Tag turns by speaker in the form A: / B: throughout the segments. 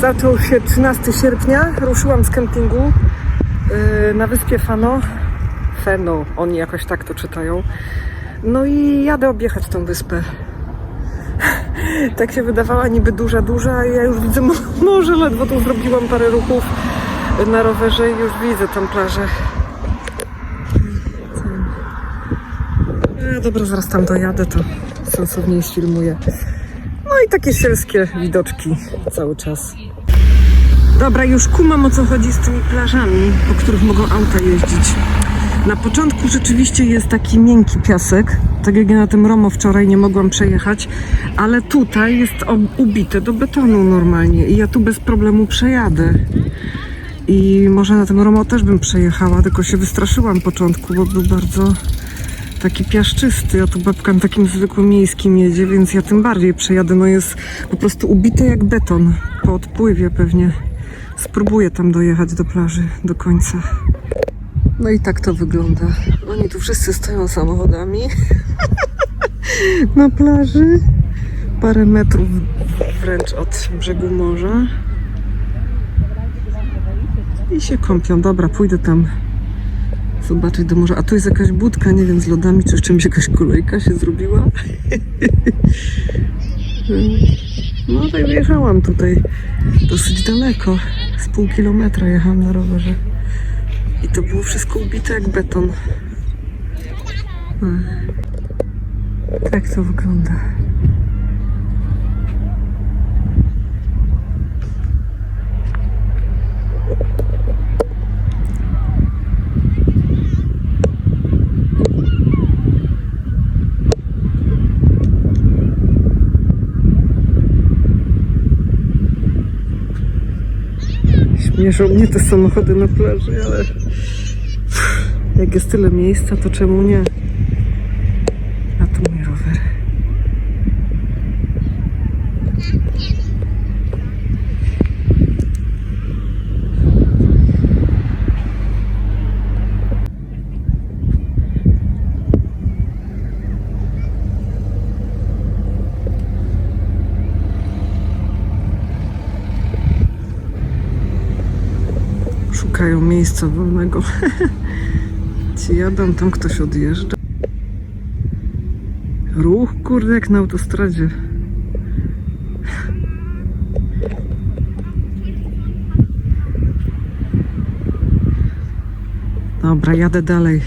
A: Zaczął się 13 sierpnia. Ruszyłam z kempingu yy, na wyspie Fano. Feno, oni jakoś tak to czytają. No i jadę objechać tą wyspę. tak się wydawała niby duża, duża, a ja już widzę mo- morze, ledwo tu zrobiłam parę ruchów na rowerze i już widzę tam plażę. E, dobra, zaraz tam dojadę, to sensowniej sfilmuję. I takie sielskie widoczki cały czas. Dobra, już kumam o co chodzi z tymi plażami, po których mogą auta jeździć. Na początku rzeczywiście jest taki miękki piasek, tak jak ja na tym Romo wczoraj nie mogłam przejechać, ale tutaj jest ubite do betonu normalnie i ja tu bez problemu przejadę. I może na tym Romo też bym przejechała, tylko się wystraszyłam początku, bo był bardzo taki piaszczysty, a tu babka na takim zwykłym miejskim jedzie, więc ja tym bardziej przejadę. No jest po prostu ubite jak beton po odpływie pewnie. Spróbuję tam dojechać do plaży do końca. No i tak to wygląda. Oni tu wszyscy stoją samochodami na plaży. Parę metrów wręcz od brzegu morza. I się kąpią. Dobra, pójdę tam zobaczyć do morza. A tu jest jakaś budka, nie wiem, z lodami, czy z czymś jakaś kolejka się zrobiła. No tak jechałam tutaj dosyć daleko. Z pół kilometra jechałam na rowerze. I to było wszystko ubite jak beton. Tak to wygląda. Śmieszą mnie te samochody na plaży, ale jak jest tyle miejsca, to czemu nie? A tu mój rower. Szukają miejsca wolnego. Ci jadą, tam ktoś odjeżdża. Ruch, kurde, jak na autostradzie. Dobra, jadę dalej.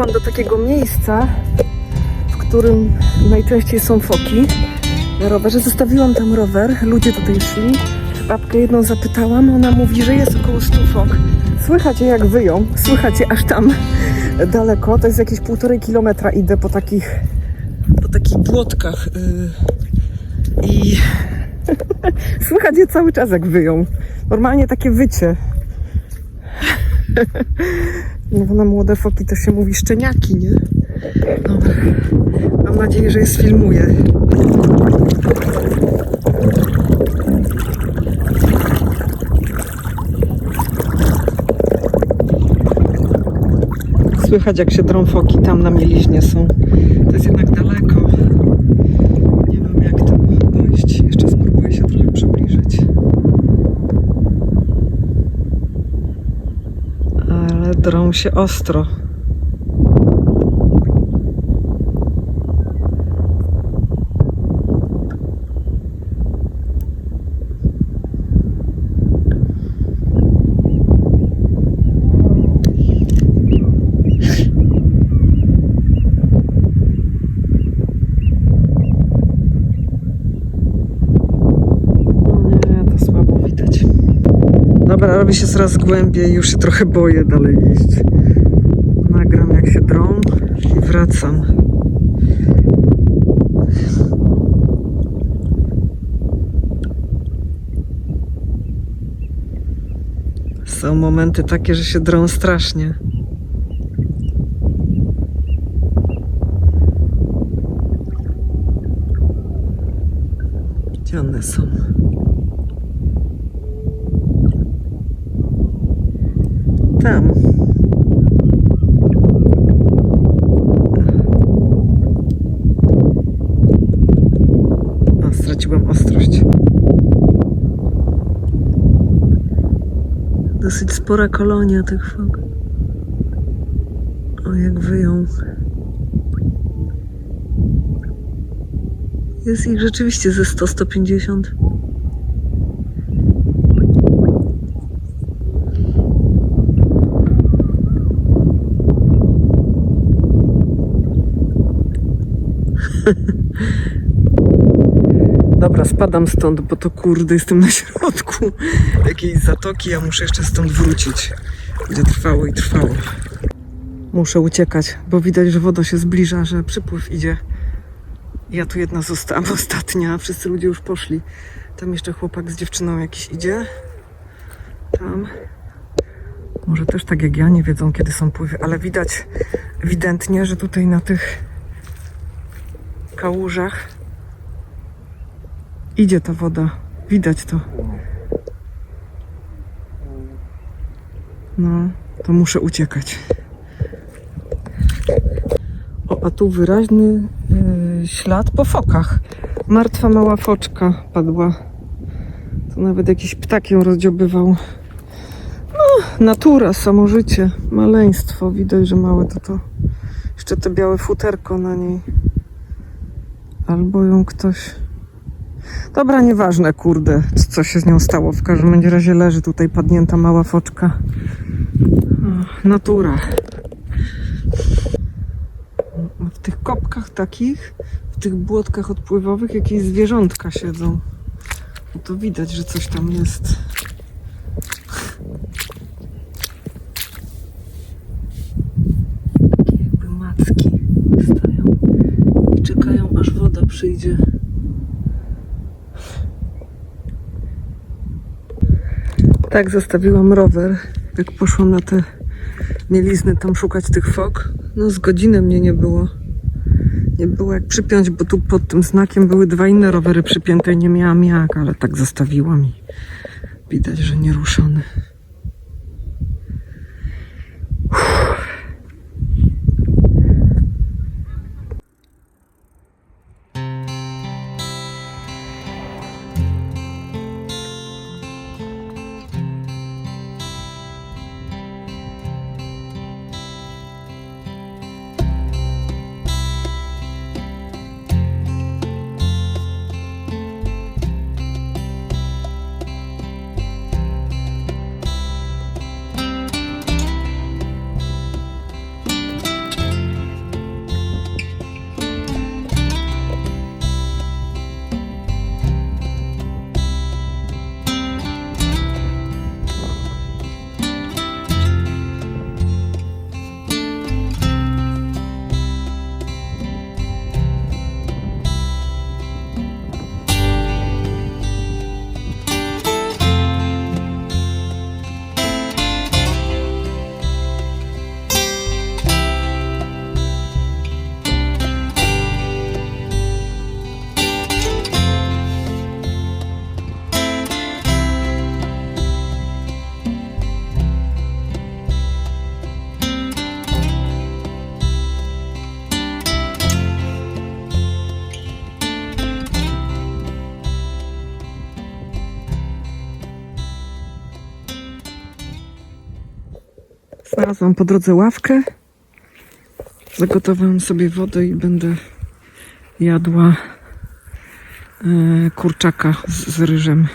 A: Dotarłam do takiego miejsca, w którym najczęściej są foki. Na rowerze zostawiłam tam rower, ludzie tutaj szli. Babkę jedną zapytałam, ona mówi, że jest około 100 fok. Słychać je jak wyją, słychać je aż tam daleko. To jest jakieś półtorej kilometra idę po takich, po takich błotkach. Yy, I słychać je cały czas jak wyją. Normalnie takie wycie. No na młode foki to się mówi szczeniaki, nie? Dobra. Mam nadzieję, że je sfilmuję. Słychać jak się drą foki tam na mieliźnie są. To jest jednak daleko. Nie wiem jak tam dojść. Jeszcze spróbuję się trochę przybliżyć. Ale drą się ostro. Nie, to słabo widać. Dobra, robi się coraz głębiej, już się trochę boję dalej iść. Nagram jak się drą i wracam. Są momenty takie, że się drą strasznie. Gdzie one są? Tam. Straciłam ostrość. Dosyć spora kolonia tych fok. O, jak wyją. Jest ich rzeczywiście ze 100-150. Dobra, spadam stąd, bo to kurde, jestem na środku jakiejś zatoki, ja muszę jeszcze stąd wrócić. Będzie trwało i trwało. Muszę uciekać, bo widać, że woda się zbliża, że przypływ idzie. Ja tu jedna zostałam, ostatnia, wszyscy ludzie już poszli. Tam jeszcze chłopak z dziewczyną jakiś idzie. Tam. Może też tak jak ja, nie wiedzą kiedy są pływy, ale widać ewidentnie, że tutaj na tych kałużach idzie ta woda. Widać to. No, to muszę uciekać. O, a tu wyraźny yy, ślad po fokach. Martwa mała foczka padła. To nawet jakiś ptak ją rozdziobywał. No, natura, samo życie, maleństwo. Widać, że małe to to. Jeszcze to białe futerko na niej. Albo ją ktoś... Dobra, nieważne, kurde, co się z nią stało. W każdym razie leży tutaj padnięta mała foczka. O, natura. W tych kopkach takich, w tych błotkach odpływowych jakieś zwierzątka siedzą. No to widać, że coś tam jest. Takie jakby macki stoją i czekają, aż woda przyjdzie. Tak, zostawiłam rower, jak poszłam na te mielizny tam szukać tych fok. No z godziny mnie nie było. Nie było jak przypiąć, bo tu pod tym znakiem były dwa inne rowery przypięte i nie miałam jak, ale tak zostawiłam i widać, że nieruszony. Znalazłam po drodze ławkę. Zagotowałam sobie wodę i będę jadła e, kurczaka z, ryżem.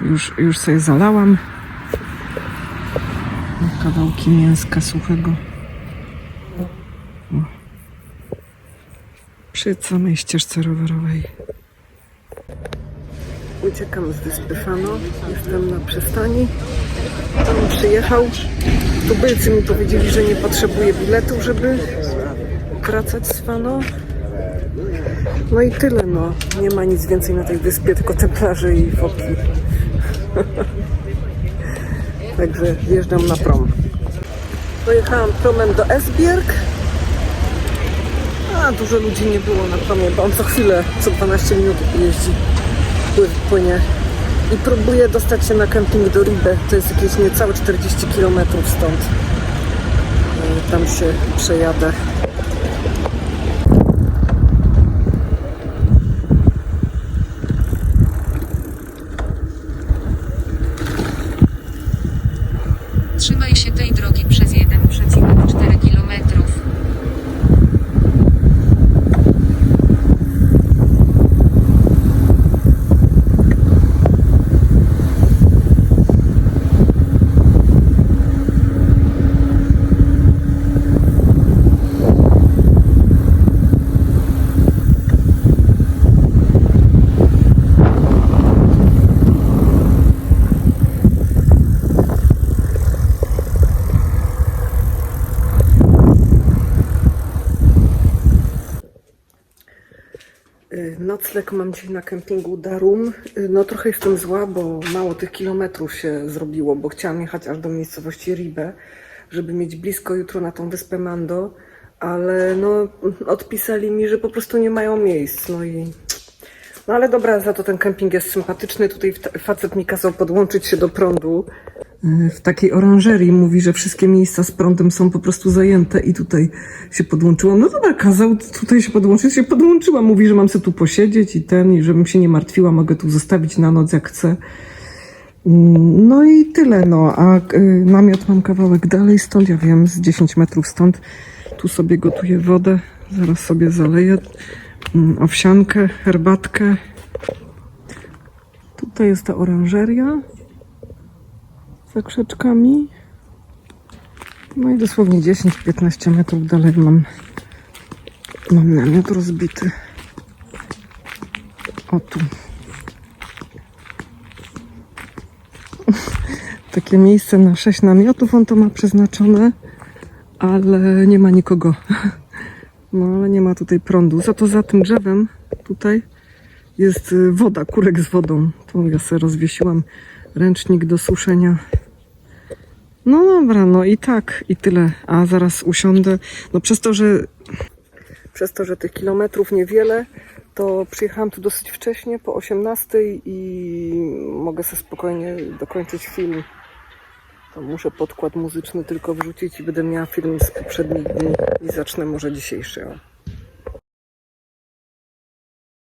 A: Już, już sobie zalałam. Kawałki mięska suchego. Przy samej ścieżce rowerowej. Uciekam z wyspy Fano. Jestem na przystani. Tam przyjechał. Tubylcy mi powiedzieli, że nie potrzebuję biletu, żeby wracać z Fano. No i tyle, no. Nie ma nic więcej na tej wyspie, tylko te plaże i foki. Także wjeżdżam na prom. Dojechałam promem do Esbjerg. A dużo ludzi nie było na promie, bo on co chwilę, co 12 minut jeździ, pły- płynie. I próbuję dostać się na kemping do Ribe. To jest jakieś niecałe 40 km stąd. Tam się przejadę.
B: Trzymaj się tej drogi przez 1,4 km.
A: Y, Nocleg mam dzisiaj na kempingu Darum. Y, No trochę jestem zła, bo mało tych kilometrów się zrobiło, bo chciałam jechać aż do miejscowości Ribe, żeby mieć blisko jutro na tą wyspę Mando, ale no odpisali mi, że po prostu nie mają miejsc. No i no ale dobra, za to ten kemping jest sympatyczny. Tutaj facet mi kazał podłączyć się do prądu. Y, W takiej oranżerii mówi, że wszystkie miejsca z prądem są po prostu zajęte i tutaj się podłączyłam. No dobra, kazał tutaj się podłączyć, się podłączyłam. Mówi, że mam sobie tu posiedzieć i ten, i żebym się nie martwiła, mogę tu zostawić na noc jak chcę. No i tyle, no. A y, namiot mam kawałek dalej stąd, ja wiem, z 10 metrów stąd. Tu sobie gotuję wodę, zaraz sobie zaleję mm, owsiankę, herbatkę. Tutaj jest ta oranżeria za krzaczkami. No i dosłownie 10-15 metrów dalej mam, mam namiot rozbity. O tu. Takie miejsce na 6 namiotów on to ma przeznaczone, ale nie ma nikogo. No ale nie ma tutaj prądu. Za to za tym drzewem tutaj jest woda, kurek z wodą. Tu ja sobie rozwiesiłam ręcznik do suszenia. No dobra, no i tak, i tyle. A zaraz usiądę. No przez to, że przez to, że tych kilometrów niewiele, to przyjechałam tu dosyć wcześnie, po 18 i mogę sobie spokojnie dokończyć film. To muszę podkład muzyczny tylko wrzucić i będę miała film z poprzednich dni i zacznę może dzisiejszy.